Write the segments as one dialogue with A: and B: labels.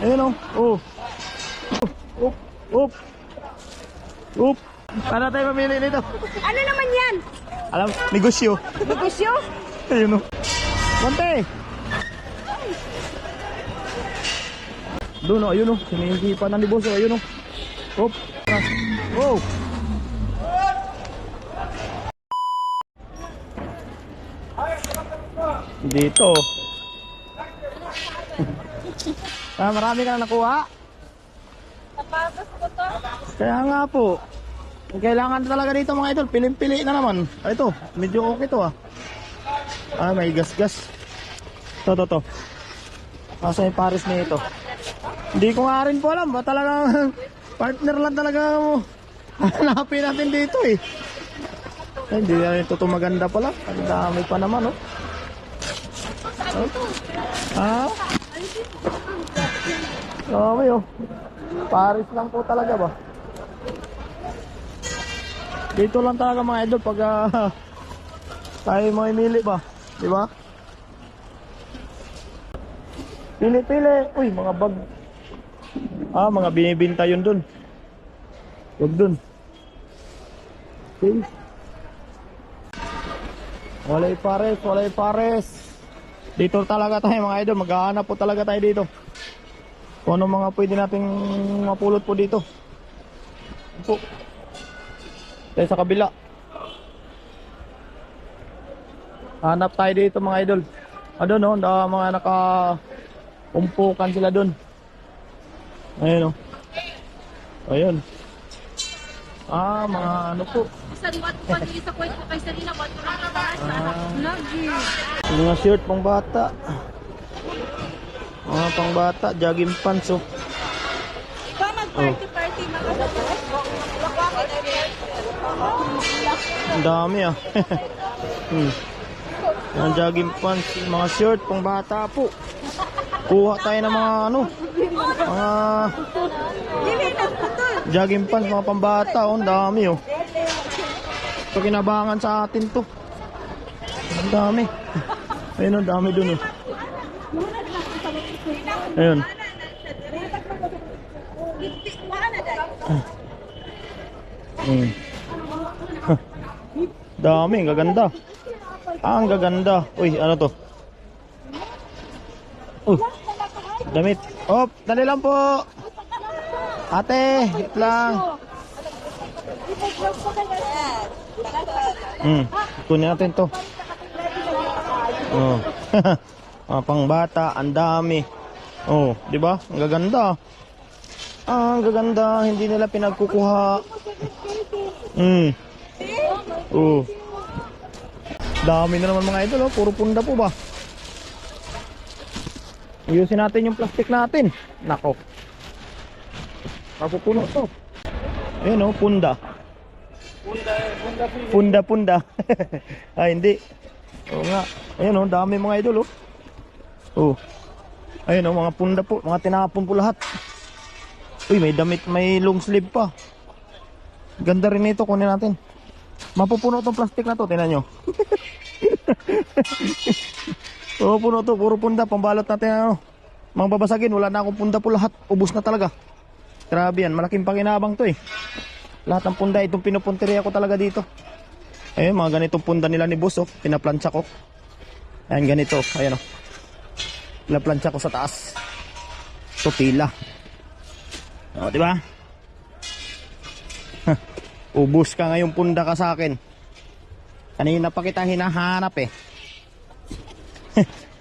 A: Ayun oh. Oh. Oop. Oop. Oop. Paano tayo mamili nito?
B: Ano naman yan?
A: Alam, negosyo.
B: Negosyo?
A: Ayun oh. Monte. Doon oh, ayun oh. Siningi pa ng liboso, ayun oh. Oop. Oh. Dito. Ah, marami ka na nakuha.
B: Tapagas ko to.
A: Kaya nga po. Kailangan talaga dito mga idol. Piling-pili na naman. Ah, ito. Medyo okay to ah. Ah, may gas-gas. To, to, to. Asa yung pares na ito? Hindi ko nga rin po alam. Ba talagang partner lang talaga mo. Hanapin natin dito eh. Ay, hindi na ito to maganda pala. Ang dami pa naman oh. Oh. Ah? Dami oh. Paris lang po talaga ba? Dito lang talaga mga idol pag ah, tayo mamimili ba, di ba? Pili-pili. Uy, mga bag. Ah, mga binibinta yun dun. Huwag dun. Okay. Walay pares, walay pares. Dito talaga tayo mga idol. Maghahanap po talaga tayo dito. Kung ano mga pwede nating mapulot po dito. Po. Tayo sa kabila. Hanap tayo dito mga idol. Ano no, da, mga naka umpukan sila doon. Ayun oh. Ayun. Ah, mga ano po.
B: Isang wat ko pati isa ko ito kay Sarina. Lagi.
A: Mga shirt pang bata. Mga pang bata, jogging pants oh.
B: Pa mag-party-party mga
A: Ang dami ah. hmm. Jogging pants, mga shirt pang bata po. Kuha tayo ng mga ano, mga jogging pants, mga pambata oh. Ang dami oh. Ito kinabangan sa atin to. Ang dami. Ayun ang dami dun oh. Ayun. Hmm. Dami, ang gaganda. Ah, ang gaganda. Uy, ano to? Uy, damit. Oh, dali lang po. Ate, wait lang. Hmm, kunin natin to. Oh. Mga pangbata, ang dami. Oh, di ba? Ang gaganda. Ah, ang gaganda, hindi nila pinagkukuha. Hmm. Oh. Dami na naman mga idol, oh. puro punda po ba? Ayusin natin yung plastic natin. Nako. Mapupuno to. Ayun oh, punda. Punda, punda. Ay, hindi. Oo nga. Ayun oh, dami mga idol oh. Oh. Ayun oh, mga punda po. Mga tinapon po lahat. Uy, may damit, may long sleeve pa. Ganda rin ito, kunin natin. Mapupuno tong plastic na to, tinan nyo. Oo, puno to, puro punda, pambalot natin ano. Mga babasagin, wala na akong punda po lahat. Ubus na talaga. Grabe yan, malaking pakinabang to eh. Lahat ng punda, itong pinupunteriya ko talaga dito. Ayun, mga ganitong punda nila ni boss, oh. Pinaplansya ko. Ayan, ganito, ayan oh. Pinaplansya ko sa taas. Ito, tila. O, di ba? Ubus ka ngayong punda ka sa akin. Kanina pa kita hinahanap eh.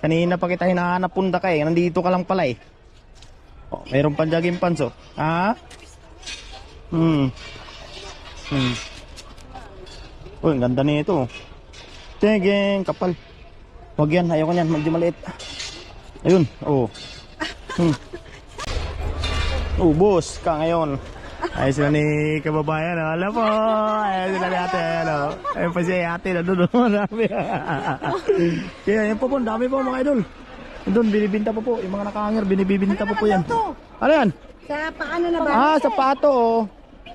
A: Kanina pa kita hinahanap punda ka eh. Nandito ka lang pala eh. Oh, mayroon pang jogging pants oh. Ha? Hmm. Hmm. Uy, ang ganda nito. Tegeng, kapal. Huwag yan, ayoko niyan, medyo maliit. Ayun, oh. Hmm. Ubus ka ngayon. Ay sila ni kababayan, oh. alam po. Ay sila ni ate, ano. Ay pa si ate na doon, oh. Marami. Kaya yan po po, ang dami po mga idol. Doon, binibinta po po. Yung mga nakahanger, binibinta po po yan. Ano yan?
B: Sa paano na ba?
A: Ah, sapato, oh.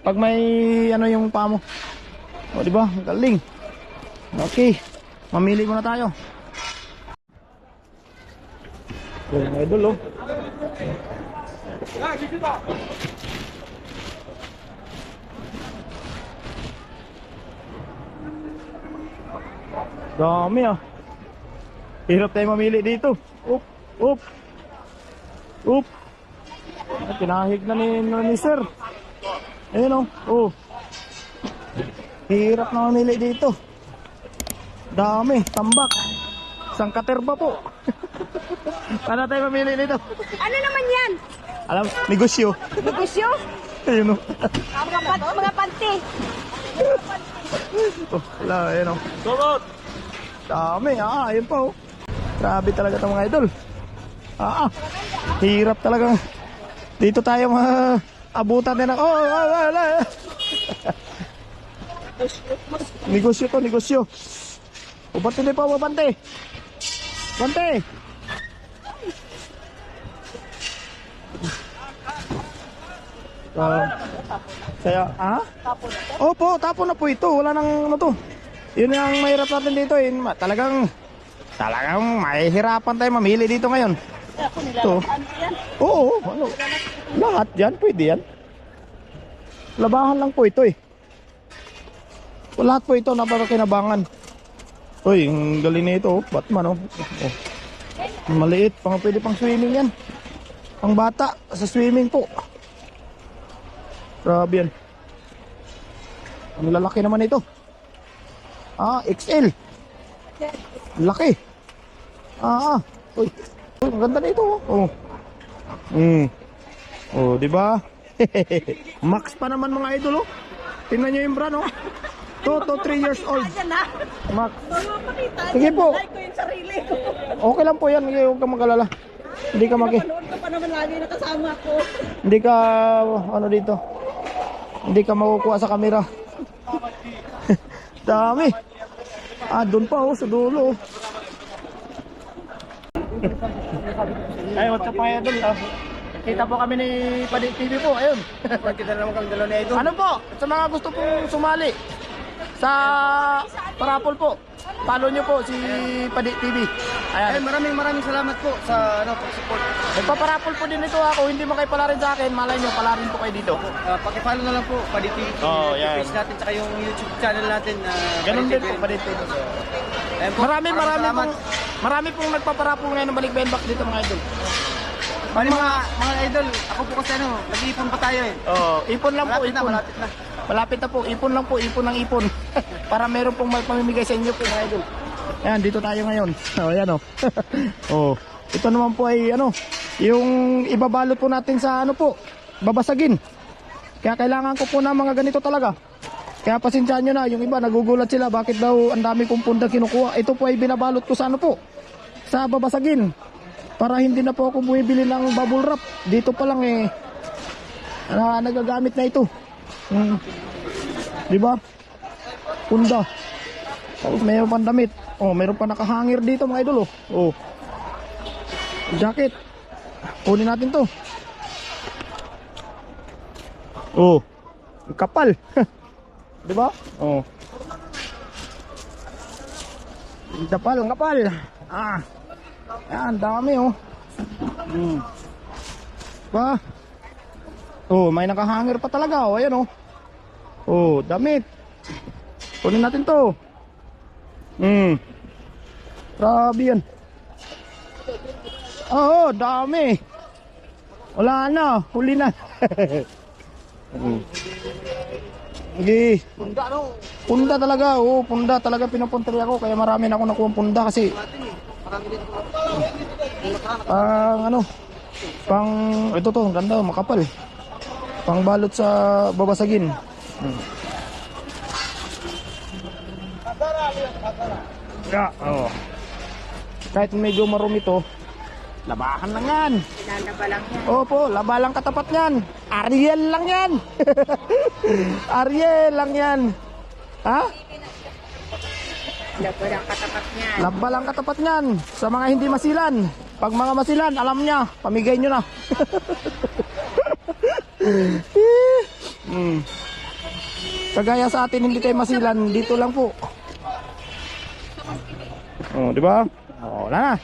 A: Pag may, ano yung pamo. O, di ba? Galing. Okay. Mamili muna tayo. Mga idol, oh. Dami ah. Hirap tayo mamili dito. Up, up. Up. Ah, Pinahig na ni, na ni sir. Ayun oh. Oh. Hirap na mamili dito. Dami, tambak. Isang katerba po. Paano tayo mamili dito?
B: Ano naman yan?
A: Alam, negosyo.
B: Negosyo?
A: Ayun oh.
B: Mga, pan mga panty.
A: Oh, wala, ayun oh. Dami, ah, ayun pa oh. Grabe talaga itong mga idol. Ah, ah. hirap talaga. Dito tayo mga abutan din ng... Oh, oh, oh, wala. negosyo to, negosyo. O, ba't hindi pa mabante? Bante! Ah, kaya, ah? Opo, tapon na po ito. Wala nang ano to. Yun ang mahirap natin dito. Yun, talagang, talagang mahihirapan tayo mamili dito ngayon. Ito. Oo, ano. Lahat yan, pwede yan. Labahan lang po ito eh. Lahat po ito napakakinabangan. Uy, ang galing na ito. oh. Batman oh. oh. Maliit, pang pwede pang swimming yan. Pang bata, sa swimming po. Grabe yan. Ang lalaki naman ito. Ah, XL. Laki. Ah, ah. Uy. Uy, ang ganda nito. Oh. Mm. Oh, di ba? Max pa naman mga idol, oh. Tingnan niyo yung brand, oh. 2 to 3 years old.
B: Na.
A: Max. Sige po. Okay lang po yan. Huwag ka mag-alala. Hindi ka.
B: Noon ko pa naman lagi nakasama ko.
A: Hindi ka... Ano dito? Hindi ka makukuha sa kamera. Dami. Ah, doon pa oh, sa dulo. oh. Ay, what's up mga idol? Ah, Kita po kami ni Padi TV po, ayun.
C: Kita naman kang dalawa na ito.
A: Ano po, sa mga gusto pong sumali sa parapol po, follow nyo po si Padi TV.
C: Ay,
A: Ayan.
C: maraming maraming salamat po sa ano, pag-support.
A: Nagpaparapol po din ito ako, hindi mo kayo pala rin sa akin, malay nyo, pala rin po kayo dito.
C: Uh, paki-follow na lang po, Padi TV.
A: Oo,
C: YouTube
A: yan.
C: page natin, tsaka yung YouTube channel natin. na
A: Ganun din po, Padi TV.
C: Ayan po,
A: Marami,
C: maraming
A: marami
C: salamat.
A: pong, marami pong nagpaparapol ngayon ng balik benbak dito mga idol.
C: Bali mga, mga idol, ako po kasi ano, nag-iipon pa tayo eh.
A: Oh, ipon lang po,
C: Malapit na,
A: ipon.
C: malapit na.
A: Malapit na po, ipon lang po, ipon ng ipon. Para meron pong pamimigay sa inyo po mga idol. Ayan, dito tayo ngayon. Oh, ayan oh. oh. Ito naman po ay ano, yung ibabalot po natin sa ano po, babasagin. Kaya kailangan ko po ng mga ganito talaga. Kaya pasensyaan nyo na, yung iba nagugulat sila, bakit daw ang dami kong punda kinukuha. Ito po ay binabalot ko sa ano po, sa babasagin. Para hindi na po ako bumibili ng bubble wrap. Dito pa lang eh, na nagagamit na ito. Hmm. Di ba? Punda. Tapos mayroon pang damit. Oh, mayroon pa nakahangir dito mga idol oh. Oh. Jacket. Kunin natin to. Oh. Kapal. Di ba? Oh. Kapal, kapal. Ah. Yan, dami oh. Hmm. Ba? Oh, may nakahangir pa talaga oh. Ayan oh. Oh, damit. Kunin natin to. Hmm. Grabe yan. Oo, dami. Wala na, huli na. Hmm. Sige.
C: Punda, ano?
A: Punda talaga, oo, punda talaga pinupuntri ako kaya marami na ako nakuha punda kasi pang ano, pang ito to, ganda, makapal. Pang balot sa babasagin. Hmm. Ya, oh. Kahit medyo marumi to, labahan lang yan.
B: Pinanaba lang yan.
A: Opo, laba lang katapat niyan. Ariel lang yan. Ariel lang yan. Ha?
B: Labo lang katapat niyan.
A: Laba lang katapat niyan. Sa mga hindi masilan. Pag mga masilan, alam niya, pamigay nyo na. hmm. Kagaya sa atin, hindi tayo masilan. Dito lang po. Oh, di ba? Oh, wala na.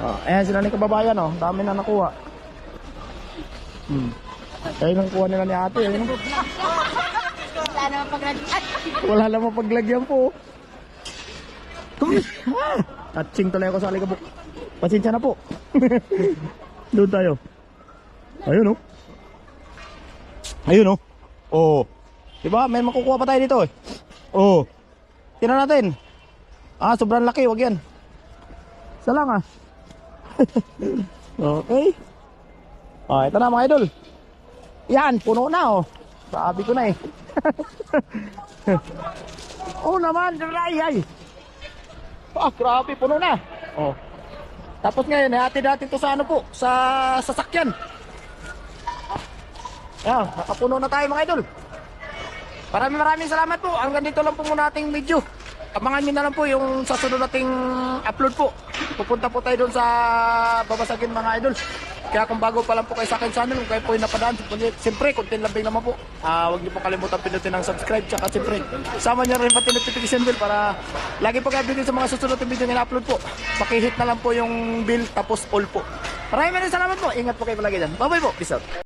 A: Oh, ayan sila ni kababayan, oh. Dami na nakuha. Hmm. Ayun ang kuha nila ni ate. Ayun.
B: Wala naman pag-graduate.
A: Wala lang mapaglagyan po. Ah! Touching tuloy ako sa alikabok. Pasensya na po. Doon tayo. Ayun oh. Ayun oh. Oh. Diba? May makukuha pa tayo dito eh. Oh. Tingnan natin. Ah, sobrang laki. Wag yan. Isa lang ah. okay. Ah, ito na mga idol. Yan, puno na oh. Sabi ko na eh. oh naman, ay ay. Ah, grabe, puno na. Oh. Tapos ngayon, hati natin to sa ano po, sa sasakyan. Yan, nakapuno na tayo mga idol. Maraming maraming salamat po. Hanggang dito lang po muna ating video. Abangan nyo na lang po yung sa sunod nating upload po. Pupunta po tayo doon sa babasagin mga idol. Kaya kung bago pa lang po kayo sa akin channel, kung kayo po yung napadaan, siyempre, content lambing naman po. Ah, huwag niyo po kalimutan pinutin ang subscribe. Tsaka siyempre, sama niyo rin pati notification bell para lagi po kayo updated sa mga susunod na video na upload po. Pakihit na lang po yung bill tapos all po. Maraming maraming salamat po. Ingat po kayo palagi dyan. Bye bye po. Peace out.